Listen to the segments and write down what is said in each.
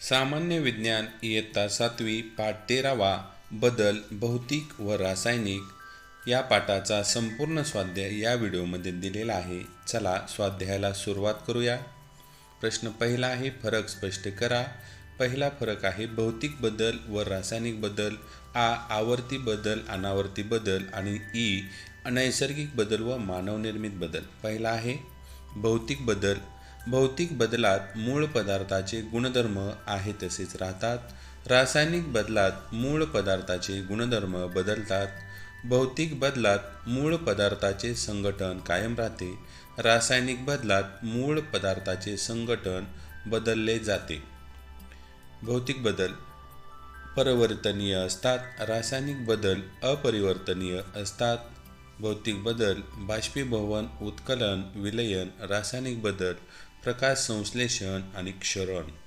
सामान्य विज्ञान इयत्ता सातवी पाठ तेरावा बदल भौतिक व रासायनिक या पाठाचा संपूर्ण स्वाध्याय या व्हिडिओमध्ये दिलेला आहे. चला स्वाध्यायाला सुरुवात करूया. प्रश्न पहिला आहे फरक स्पष्ट करा. पहिला फरक आहे भौतिक बदल व रासायनिक बदल आ आवर्ती बदल अनावर्ती बदल आणि ई नैसर्गिक बदल व मानवनिर्मित बदल. पहिला आहे भौतिक बदल भौतिक बदलात मूळ पदार्थाचे गुणधर्म आहे तसेच राहतात. रासायनिक बदलात मूळ पदार्थाचे गुणधर्म बदलतात. भौतिक बदलात मूळ पदार्थाचे संघटन कायम राहते. रासायनिक बदलात मूळ पदार्थाचे संघटन बदलले जाते. भौतिक बदल परिवर्तनीय असतात. रासायनिक बदल अपरिवर्तनीय असतात. भौतिक बदल बाष्पीभवन उत्कलन विलयन रासायनिक बदल प्रकाश संश्लेषण आणि क्षरण.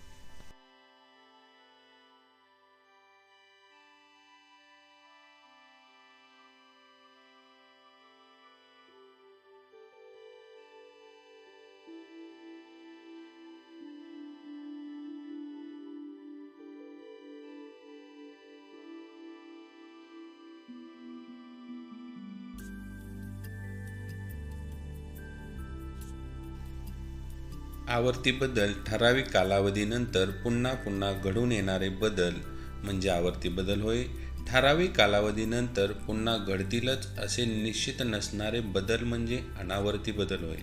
आवर्ती बदल ठराविक कालावधीनंतर पुन्हा पुन्हा घडून येणारे बदल म्हणजे आवर्ती बदल होय. ठराविक कालावधीनंतर पुन्हा घडतीलच असे निश्चित नसणारे बदल म्हणजे अनावर्ती बदल होय.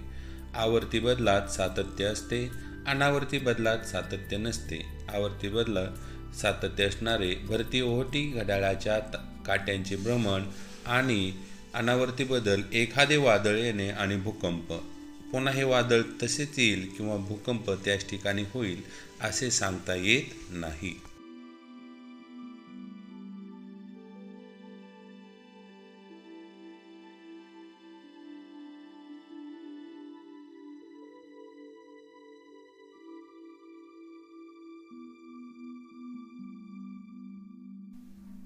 आवर्ती बदलात सातत्य असते अनावर्ती बदलात सातत्य नसते. आवर्ती बदलात सातत्य असणारे भरती ओहोटी घड्याळाच्या काट्यांचे भ्रमण आणि अनावर्ती बदल एखादे वादळ येणे आणि भूकंप. पुन्हा हे वादळ तसेच येईल किंवा भूकंप त्याच ठिकाणी होईल असे सांगता येत नाही.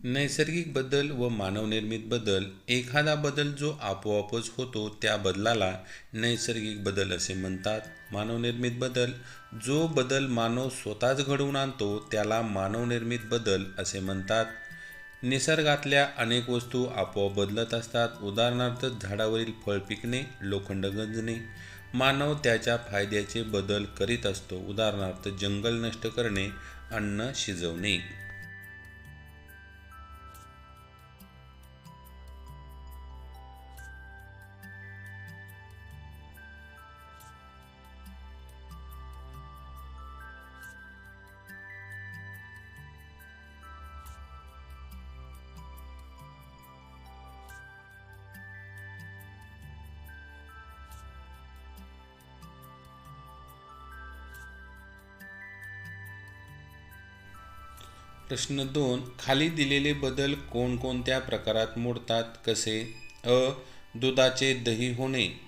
नैसर्गिक बदल व मानवनिर्मित बदल एखादा बदल जो आपोआपच होतो त्या बदलाला नैसर्गिक बदल असे म्हणतात. मानवनिर्मित बदल जो बदल मानव स्वतःच घडवून आणतो त्याला मानवनिर्मित बदल असे म्हणतात. निसर्गातल्या अनेक वस्तू आपोआप बदलत असतात. उदाहरणार्थ झाडावरील फळ पिकणे लोखंड गंजणे. मानव त्याच्या फायद्याचे बदल करीत असतो. उदाहरणार्थ जंगल नष्ट करणे अन्न शिजवणे. प्रश्न दोन खाली दिलेले बदल कोणकोणत्या प्रकारात मोडतात कसे? अ. दुधाचे दही होणे.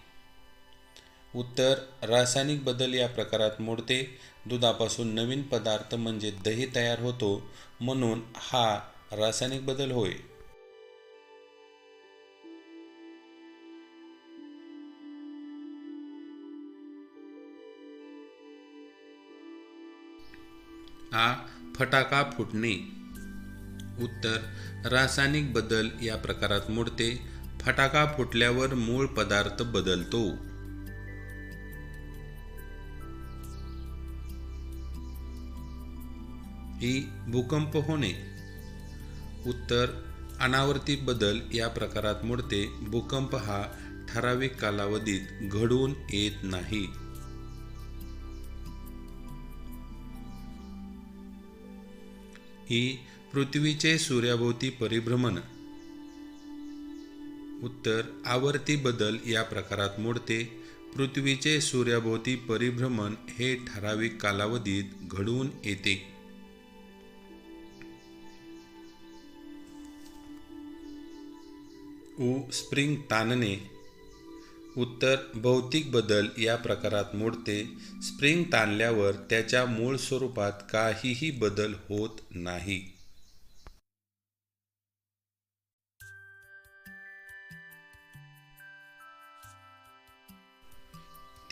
उत्तर रासायनिक बदल या प्रकारात मोडते. दुधापासून नवीन पदार्थ म्हणजे दही तयार होतो. म्हणून हा रासायनिक बदल होय. आ. फटाका फुटणे. उत्तर रासायनिक बदल या प्रकारात मोडते. फटाका फुटल्यावर मूळ पदार्थ बदलतो. ही भूकंप होणे. उत्तर अनावर्ती बदल या प्रकारात मोडते. भूकंप हा ठराविक कालावधीत घडून येत नाही. ही पृथ्वीचे सूर्याभोवती परिभ्रमण. उत्तर आवर्ती बदल या प्रकारात मोडते. पृथ्वीचे सूर्याभोवती परिभ्रमण हे ठराविक कालावधीत घडून येते. उ स्प्रिंग ताणणे उत्तर भौतिक बदल या प्रकारात मोडते. स्प्रिंग ताणल्यावर त्याच्या मूळ स्वरूपात काहीही बदल होत नाही.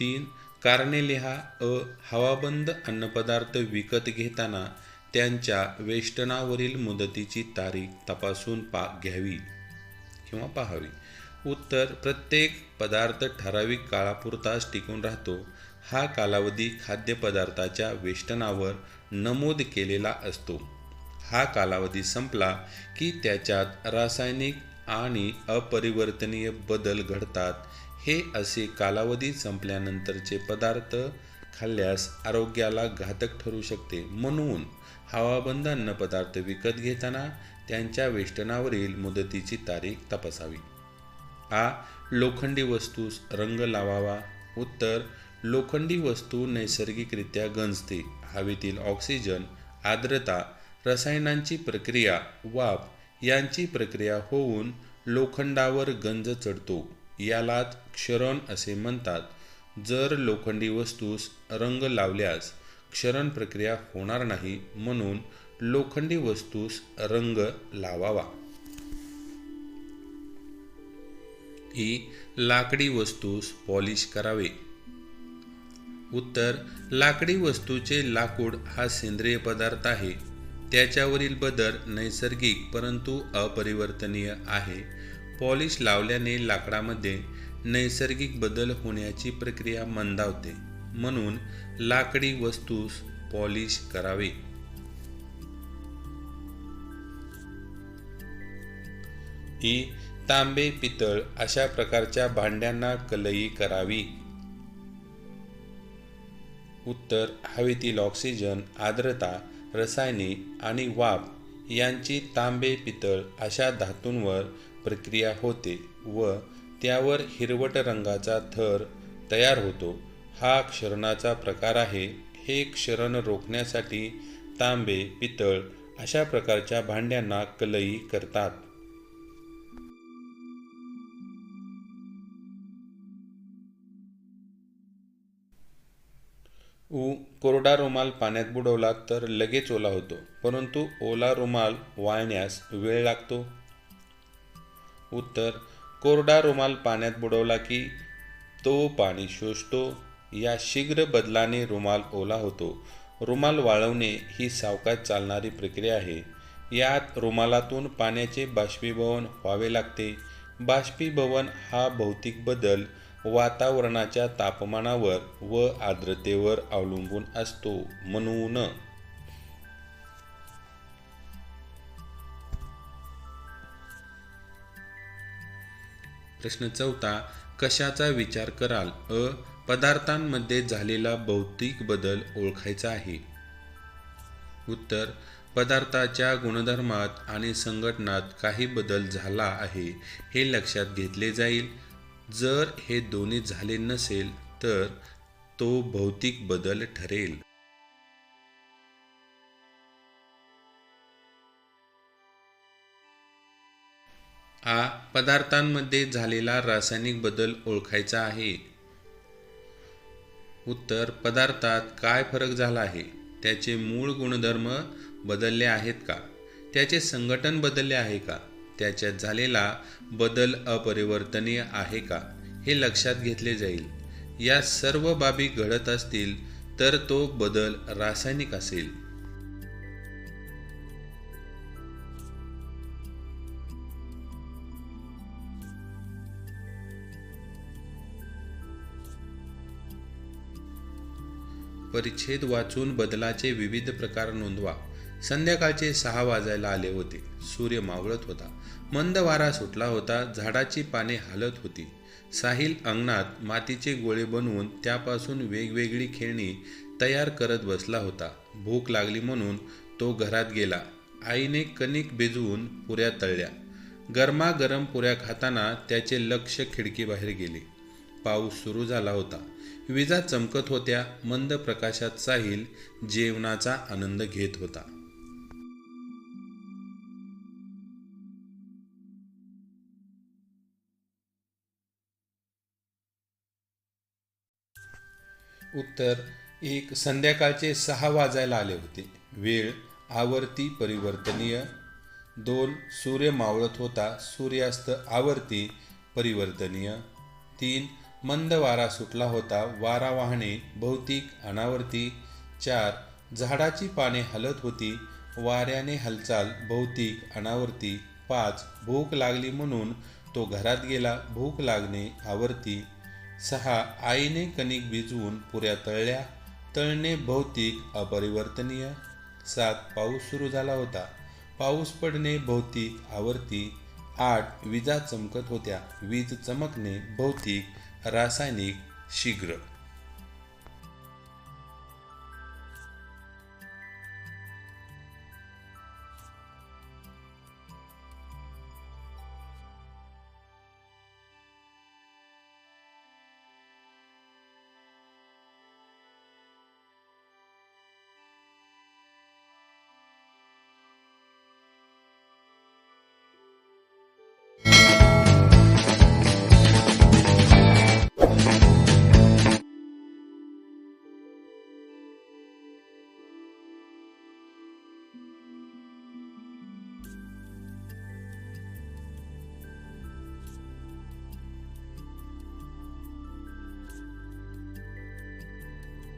तीन कारणे लिहा अ हवाबंद अन्नपदार्थ विकत घेताना त्यांच्या वेष्टनावरील मुदतीची तारीख तपासून पा घ्यावी किंवा पाहावी. उत्तर प्रत्येक पदार्थ ठराविक काळापुरताच टिकून राहतो. हा कालावधी खाद्यपदार्थाच्या वेष्टनावर नमूद केलेला असतो. हा कालावधी संपला की त्याच्यात रासायनिक आणि अपरिवर्तनीय बदल घडतात. हे असे कालावधी संपल्यानंतरचे पदार्थ खाल्ल्यास आरोग्याला घातक ठरू शकते. म्हणून हवाबंद अन्नपदार्थ विकत घेताना त्यांच्या वेष्टनावरील मुदतीची तारीख तपासावी. आ लोखंडी वस्तूस रंग लावावा. उत्तर लोखंडी वस्तू नैसर्गिकरित्या गंजते. हवेतील ऑक्सिजन आर्द्रता रसायनांची प्रक्रिया वाफ यांची प्रक्रिया होऊन लोखंडावर गंज चढतो. यालाच क्षरण असे म्हणतात. जर लोखंडी वस्तूस रंग लावल्यास क्षरण प्रक्रिया होणार नाही म्हणून लोखंडी वस्तूस रंग लावावा. ही लाकडी वस्तूस पॉलिश करावे. उत्तर लाकडी वस्तूचे लाकूड हा सेंद्रिय पदार्थ आहे. त्याच्यावरील बदल नैसर्गिक परंतु अपरिवर्तनीय आहे. पॉलिश लावल्याने लाकडामध्ये नैसर्गिक बदल होण्याची प्रक्रिया मंदावते म्हणून लाकडी वस्तूस पॉलिश करावे. ही तांबे पितळ अशा प्रकारच्या भांड्यांना कलई करावी. उत्तर हवेतील ऑक्सिजन आर्द्रता रसायने आणि वाफ यांची तांबे पितळ अशा धातूंवर प्रक्रिया होते व त्यावर हिरवट रंगाचा थर तयार होतो. हा क्षरणाचा प्रकार आहे. हे क्षरण रोखण्यासाठी तांबे पितळ अशा प्रकारच्या भांड्यांना कलई करतात. कोरडा रुमाल पाण्यात बुडवला तर लगेच ओला होतो परंतु ओला रुमाल वाळण्यास वेळ लागतो? उत्तर कोरडा रुमाल पाण्यात बुडवला की तो पाणी शोषतो या शीघ्र बदलाने रुमाल ओला होतो. रुमाल वाळवणे ही सावकाश चालणारी प्रक्रिया आहे. यात रुमालातून पाण्याचे बाष्पीभवन व्हावे लागते. बाष्पीभवन हा भौतिक बदल वातावरणाच्या तापमानावर व आर्द्रतेवर अवलंबून असतो म्हणून. प्रश्न चौथा कशाचा विचार कराल? अ पदार्थांमध्ये झालेला भौतिक बदल ओळखायचा आहे. उत्तर पदार्थाच्या गुणधर्मात आणि संघटनात काही बदल झाला आहे हे लक्षात घेतले जाईल. जर हे दोन्ही झाले नसेल तर तो भौतिक बदल ठरेल. आ पदार्थांमध्ये झालेला रासायनिक बदल ओळखायचा आहे. उत्तर पदार्थात काय फरक झाला आहे? त्याचे मूळ गुणधर्म बदलले आहेत का? त्याचे संघटन बदलले आहे का? त्याच्यात झालेला बदल अपरिवर्तनीय आहे का हे लक्षात घेतले जाईल. या सर्व बाबी घडत असतील तर तो बदल रासायनिक असेल. परिच्छेद वाचून बदलाचे विविध प्रकार नोंदवा. संध्याकाळचे सहा वाजायला आले होते. सूर्य मावळत होता. मंद वारा सुटला होता. झाडाची पाने हालत होती. साहिल अंगणात मातीचे गोळे बनवून त्यापासून वेगवेगळी खेळणी तयार करत बसला होता. भूक लागली म्हणून तो घरात गेला. आईने कणिक भिजवून पुऱ्या तळल्या. गरमागरम पुऱ्या खाताना त्याचे लक्ष खिडकीबाहेर गेले. पाऊस सुरू झाला होता. विजा चमकत होत्या. मंद प्रकाशात साहिल जेवणाचा आनंद घेत होता. उत्तर एक संध्याकाळचे सहा वाजायला आले होते. वेळ आवर्ती परिवर्तनीय. दोन सूर्य मावळत होता. सूर्यास्त आवर्ती परिवर्तनीय. तीन मंद वारा सुटला होता. वारा वाहणे भौतिक अनावर्ती. चार झाडाची पाने हलत होती. वाऱ्याने हालचाल भौतिक अनावर्ती. पाच भूक लागली म्हणून तो घरात गेला. भूक लागणे आवर्ती सहा आईने कणिक भिजवून पुऱ्या तळल्या. तळणे भौतिक अपरिवर्तनीय. सात पाऊस सुरू झाला होता. पाऊस पडणे भौतिक आवर्ती. आठ विजा चमकत होत्या. वीज चमकणे भौतिक रासायनिक शीघ्र.